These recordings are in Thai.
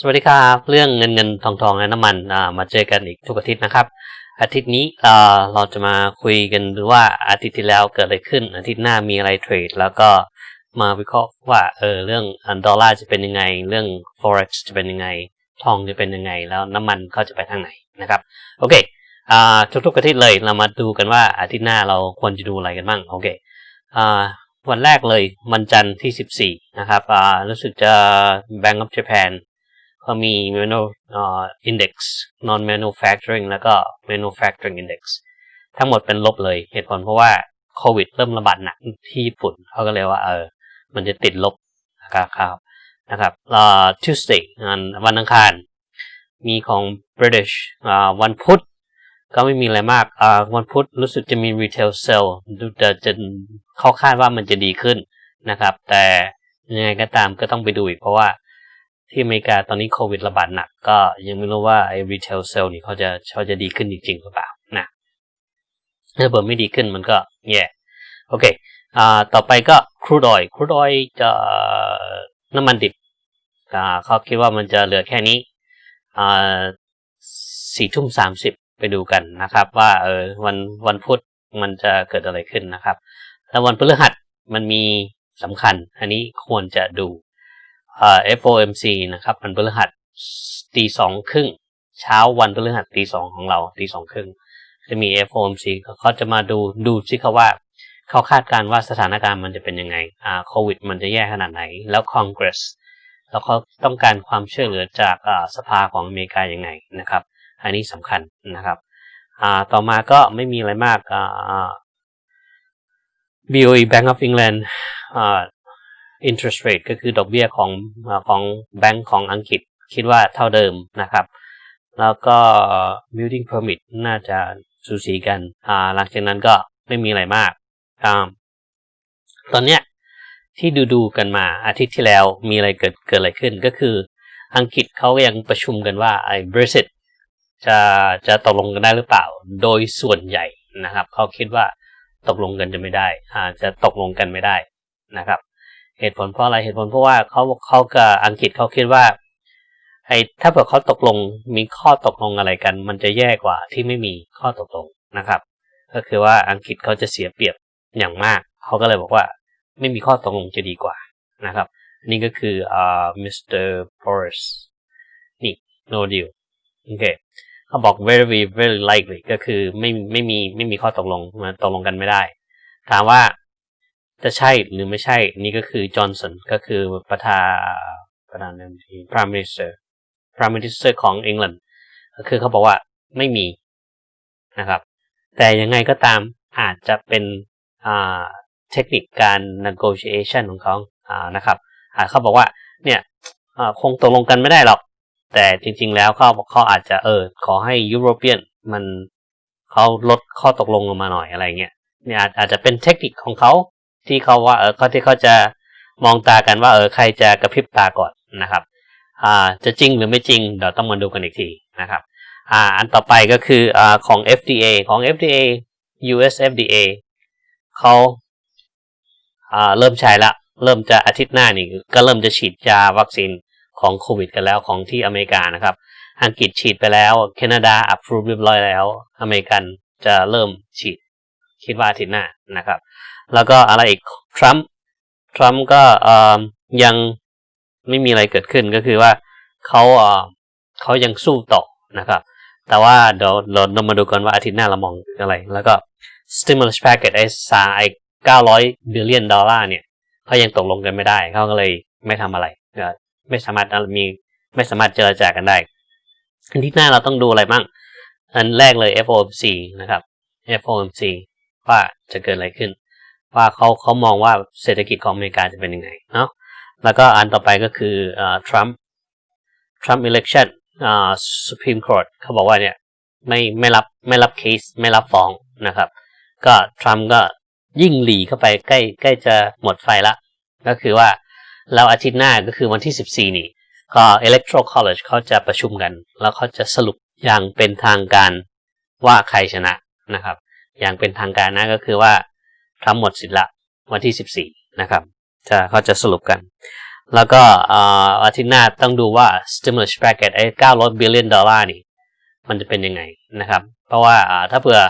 สวัสดีครับเรื่องเงินเงินทองทองและน้ำมันมาเจอกันอีกทุกอาทิตย์นะครับ อาทิตย์นี้เราจะมาคุยกันดูว่าอาทิตย์ที่แล้วเกิดอะไรขึ้น อาทิตย์หน้ามีอะไรเทรด แล้วก็มาวิเคราะห์ว่าเออเรื่องดอลลาร์จะเป็นยังไง เรื่อง forex จะเป็นยังไง ทองจะเป็นยังไง แล้วน้ำมันเขาจะไปทางไหนนะครับโอเคทุกๆอาทิตย์เลยเรามาดูกันว่าอาทิตย์หน้าเราควรจะดูอะไรกันบ้างโอเคอวันแรกเลยวันจันทร์ที่ 14 นะครับรู้สึกจะ Bank of Japan ก็มี manu เอ่อ index non manufacturing แล้วก็ manufacturing index ทั้งหมดเป็นลบเลยเหตุผลเพราะว่าโควิดเริ่มระบาดหนักที่ญี่ปุ่นเขาก็เลยว่าเออมันจะติดลบนะครับนะครับเอ่อ Tuesday วันวันอังคาร มีของ British อ่าวันพุธก็ไม่มีอะไรมากอ่าวันพุธรู้สึกจะมี retail sale ดูจะจะเขาคาดว่ามันจะดีขึ้นนะครับ แต่ยังไงก็ตามก็ต้องไปดูอีกเพราะว่า ที่อเมริกาตอนนี้โควิดระบาดหนักก็ยังไม่รู้ว่าไอ้ retail sale นี่เขาจะเขาจะดีขึ้นจริง ๆ หรือเปล่านะถ้าเกิดไม่ดีขึ้นมันก็แย่โอเคอ่าต่อไปก็ครูดอยครูดอยจะน้ำมันดิบอ่าเขาคิดว่ามันจะเหลือแค่นี้อ่าสี่ทุ่มสามสิบไปดูกันนะครับ ว่าเออวันวันพุธมันจะเกิดอะไรขึ้นนะครับแล้ววันพฤหัสมันมีสำคัญ อันนี้ควรจะดู FOMC นะครับวันพฤหัสตีสองครึ่งเช้าวันพฤหัสตีสองของเราตีสองครึ่งจะมี FOMC เขาจะมาดูดูซิเขาว่า เขาคาดการณ์ว่าสถานการณ์มันจะเป็นยังไงอ่าโควิด มันจะแย่ขนาดไหน แล้วคอนเกรสแล้วเขาต้องการความช่วยเหลือจากอ่าสภาของอเมริกายังไงนะครับ อันนี้สำคัญนะครับอ่าต่อมาก็ไม่มีอะไรมากอ่า BOE Bank of England อ่า interest rate ก็คือดอกเบี้ยของของแบงก์ของอังกฤษคิดว่าเท่าเดิมนะครับ แล้วก็ building permit น่าจะสูสีกันอ่าหลังจากนั้นก็ไม่มีอะไรมากอ่าตอนเนี้ยที่ดูดูกันมาอาทิตย์ที่แล้วมีอะไรเกิดเกิดอะไรขึ้นก็คือ อังกฤษเขายังประชุมกันว่าไอ้ Brexit จะจะตกลงกันได้หรือเปล่า โดยส่วนใหญ่นะครับเขาคิดว่าตกลงกันจะไม่ได้อาจะตกลงกันไม่ได้นะครับ เหตุผลเพราะอะไรเหตุผลเพราะว่าเขาเขากับอังกฤษเขาคิดว่าไอ้ถ้าเผื่อเขาตกลงมีข้อตกลงอะไรกัน มันจะแย่กว่าที่ไม่มีข้อตกลงนะครับ ก็คือว่าอังกฤษเขาจะเสียเปรียบอย่างมาก เขาก็เลยบอกว่า ไม่มีข้อตกลงจะดีกว่านะครับ นี่ก็คืออ่ามิสเตอร์พอริสนี่ no deal โอเคเขาบอก very very likely ก็คือไม่ไม่มีไม่มีข้อตกลงมาตกลงกันไม่ได้ ถามว่า จะใช่หรือไม่ใช่ นี่ก็คือจอห์นสันก็คือประธานประธานาธิบดี prime minister prime minister ของอังกฤษก็คือเขาบอกว่าไม่มีนะครับ แต่ยังไงก็ตามอาจจะเป็นเทคนิคการ negotiation ของเขาอ่านะครับอ่าเขาบอกว่าเนี่ยคงตกลงกันไม่ได้หรอก แต่จริงๆแล้วเขาเขาอาจจะเออขอให้ยุโรเปียนมันเขาลดข้อตกลงลงมาหน่อยอะไรเงี้ยเนี่ยอาจจะเป็นเทคนิคของเขา ที่เขาว่าเออเขาที่เขาจะมองตากันว่าเออใครจะกระพริบตาก่อนนะครับอ่าจะจริงหรือไม่จริงเดี๋ยวต้องมาดูกันอีกทีนะครับอ่าอันต่อไปก็คืออ่าของ FDA ของ FDA US FDA เขาอ่าเริ่มใช้ละเริ่มจะอาทิตย์หน้านี่ก็เริ่มจะฉีดยาวัคซีนของโควิดกันแล้วของที่อเมริกานะครับ อังกฤษฉีดไปแล้วแคนาดาอัพรูปเรียบร้อยแล้ว อเมริกันจะเริ่มฉีดคิดว่าอาทิตย์หน้านะครับ แล้วก็อะไรอีกทรัมป์ทรัมป์ก็ยังไม่มีอะไรเกิดขึ้นก็คือว่าเขาเขายังสู้ต่อนะครับ แต่ว่าเดี๋ยวเรามาดูกันว่าอาทิตย์หน้าเรามองอะไร แล้วก็ stimulus package ไอ้สาไอ้เก้าร้อยบิลเลียนดอลลาร์เนี่ยเขายังตกลงกันไม่ได้ เขาก็เลยไม่ทำอะไร ไม่สามารถมีไม่สามารถเจรจากันได้อาทิตย์หน้าเราต้องดูอะไรบ้าง อันแรกเลย FOMC นะครับ FOMC ว่าจะเกิดอะไรขึ้น ว่าเขาเขามองว่าเศรษฐกิจของอเมริกาจะเป็นยังไงเนาะแล้วก็อันต่อไปก็คือทรัมป์ทรัมป์ election อ่า Supreme Court เขาบอกว่าเนี่ยไม่ไม่รับไม่รับเคสไม่รับฟ้องนะครับ ก็ทรัมป์ก็ยิ่งหลีเข้าไปใกล้ใกล้จะหมดไฟละ ก็คือว่าแล้วอาทิตย์หน้าก็คือวันที่ 14 นี่ ก็ Electoral College เขาจะประชุมกัน แล้วเขาจะสรุปอย่างเป็นทางการว่าใครชนะนะครับ อย่างเป็นทางการนะก็คือว่า ทำหมดสิละวันที่ 14 นะครับจะเขาจะสรุปกัน แล้วก็อ่าอาทิตย์หน้าต้องดูว่า stimulus package ไอ้900 billion ดอลลาร์นี่ มันจะเป็นยังไงนะครับ เพราะว่าอ่าถ้าเผื่อ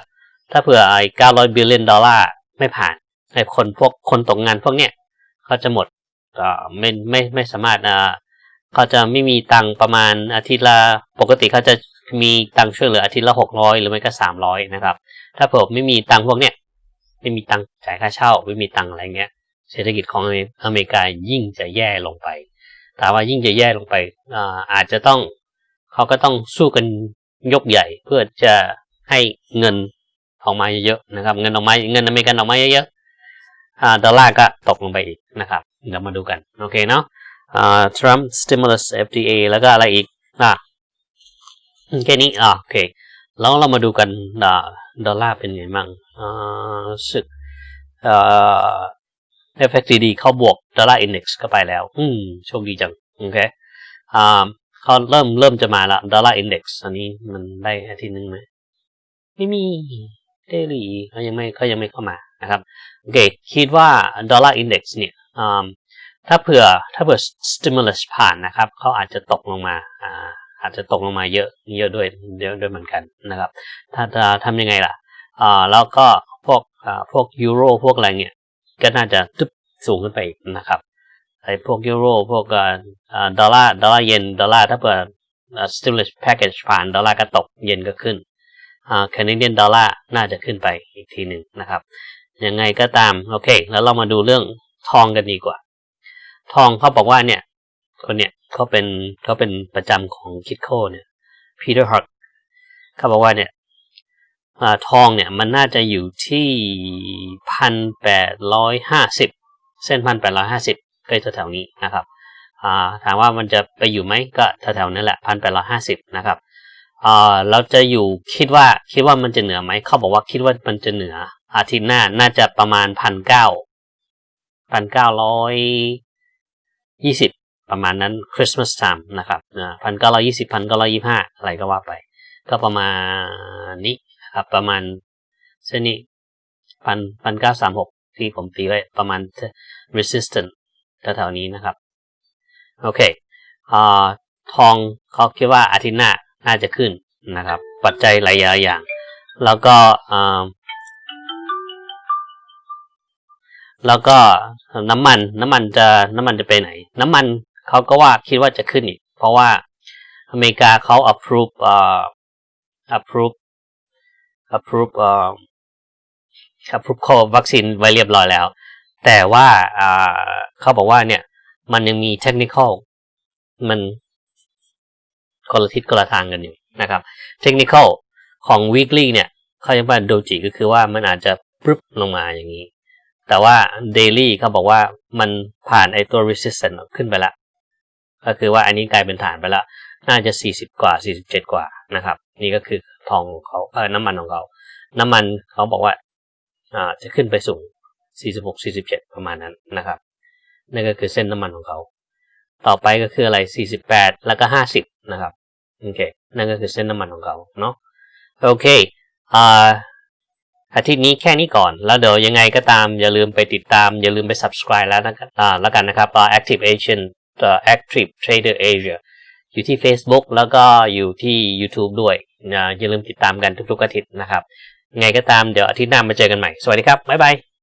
ถ้าเผื่อไอ้900 billion ดอลลาร์ไม่ผ่านไอ้คนพวกคนตกงานพวกเนี้ยเขาจะหมดอ่ไม่ไม่ไม่สามารถอ่าเขาจะไม่มีตังประมาณอาทิตย์ละปกติเขาจะมีตังช่วยเหลืออาทิตย์ละหกร้อยหรือไม่ก็สามร้อยนะครับ ถ้าเผื่อไม่มีตังพวกเนี้ย ไม่มีตังค์จ่ายค่าเช่า ไม่มีตังค์อะไรเงี้ย เศรษฐกิจของอเมริกายิ่งจะแย่ลงไปถามว่ายิ่งจะแย่ลงไปอาอาจจะต้องเขาก็ต้องสู้กันยกใหญ่เพื่อจะให้เงินออกมาเยอะๆนะครับ เงินออกมาเงินอเมริกันออกมาเยอะๆดอลลาร์ก็ตกลงไปอีกนะครับเดี๋ยวมาดูกัน โอเคเนาะอ่า Trump stimulus FDA แล้วก็อะไรอีกอะแค่นี้อะโอเค แล้วเรามาดูกันดอลลาร์เป็นไงมั่งอ่ารู้สึกเอ่อ FXDD เข้าบวกดอลลาร์อินเด็กซ์ก็ไปแล้ว อืมโชคดีจัง โอเคอ่าเขาเริ่มเริ่มจะมาละดอลลาร์อินเด็กซ์อันนี้มันได้อาทิตย์หนึงไหมไม่มีเดลี่เขายังไม่เขายังไม่เข้ามานะครับโอเคคิดว่าดอลลาร์อินเด็กซ์เนี่ยอ่าถ้าเผื่อถ้าเผื่อ stimulus ผ่านนะครับเขาอาจจะตกลงมาอ่า อาจจะตกลงมาเยอะเยอะด้วยเยอะด้วยเหมือนกันนะครับ ถ้าจะทำยังไงล่ะอ่าแล้วก็พวกอ่าพวกยูโรพวกอะไรเนี่ยก็น่าจะตึ๊บสูงขึ้นไปนะครับไอ้พวกยูโรพวกอ่าดอลลาร์ดอลลาร์เยนดอลลาร์ถ้าเปิด stimulus package ผ่านดอลลาร์ก็ตกเยนก็ขึ้นอ่า Canadian ดอลลาร์น่าจะขึ้นไปอีกทีหนึ่งนะครับยังไงก็ตามโอเค แล้วเรามาดูเรื่องทองกันดีกว่า ทองเขาบอกว่าเนี่ย คนเนี่ยเขาเป็นเขาเป็นประจำของคิดโคเนี่ย Peter Hart เขาบอกว่าเนี่ยอทองเนี่ยมันน่าจะอยู่ที่พันแปดร้อยห้าสิบเส้นพันแปดร้อยห้าสิบใกล้แถวๆนี้นะครับาถามว่ามันจะไปอยู่ไหมก็แถวๆนั้นแหละพันแปดร้อยห้าสิบนะครับเราจะอยู่คิดว่าคิดว่ามันจะเหนือไหมเขาบอกว่าคิดว่ามันจะเหนือ อาทิตย์หน้าน่าจะประมาณพันเก้าพันเก้าร้อยยี่สิบ ประมาณนั้นคริสต์มาสไทม์นะครับพันเก้าร้อยี่สิบพันเก้าร้อยี่ห้าอะไรก็ว่าไป ก็ประมาณนี้ครับประมาณเส้นนี้พันพันเก้าสามหกที่ผมตีไว้ประมาณ resistant แถวๆนี้นะครับ โอเคอทองเขาคิดว่าอาทิตย์หน้าน่าจะขึ้นนะครับ ปัจจัยหลายอย่าง แล้วก็แล้วก็น้ำมันน้ำมันจะน้ำมันจะไปไหน น้ำมัน เขาก็ว่าคิดว่าจะขึ้นอีก เพราะว่าอเมริกาเขา approve อ่า approve approve เอ่อ approve โควัคซีนไว้เรียบร้อยแล้ว แต่ว่าอ่าเขาบอกว่าเนี่ย มันยังมี technical มันคนละทิศคนละทางกันอยู่นะครับ technical ของ weekly เนี่ยเขาจะว่าโดจิก็คือว่ามันอาจจะปรึบลงมาอย่างนี้ แต่ว่า daily เขาบอกว่ามันผ่านไอตัว resistance ขึ้นไปแล้ว ก็คือว่าอันนี้กลายเป็นฐานไปแล้ว น่าจะ 40 กว่า 47 กว่านะครับ นี่ก็คือทองของเขาเออน้ำมันของเขา น้ำมันเขาบอกว่าอ่าจะขึ้นไปสูง 46 47 ประมาณนั้นนะครับนั่นก็คือเส้นน้ำมันของเขา ต่อไปก็คืออะไร 48 แล้วก็ 50 นะครับโอเคนั่นก็คือเส้นน้ำมันของเขาเนาะโอเคอ่าอาทิตย์นี้แค่นี้ก่อน แล้วเดี๋ยวยังไงก็ตามอย่าลืมไปติดตาม อย่าลืมไป subscribe แล้วนะครับอ่าแล้วกันนะครับ Active Asian Active Trader Asia อยู่ที่ Facebook แล้วก็อยู่ที่ YouTube ด้วยอย่าลืมติดตามกันทุกๆอาทิตย์นะครับ ไงก็ตามเดี๋ยวอาทิตย์หน้ามาเจอกันใหม่ สวัสดีครับ บ๊ายบาย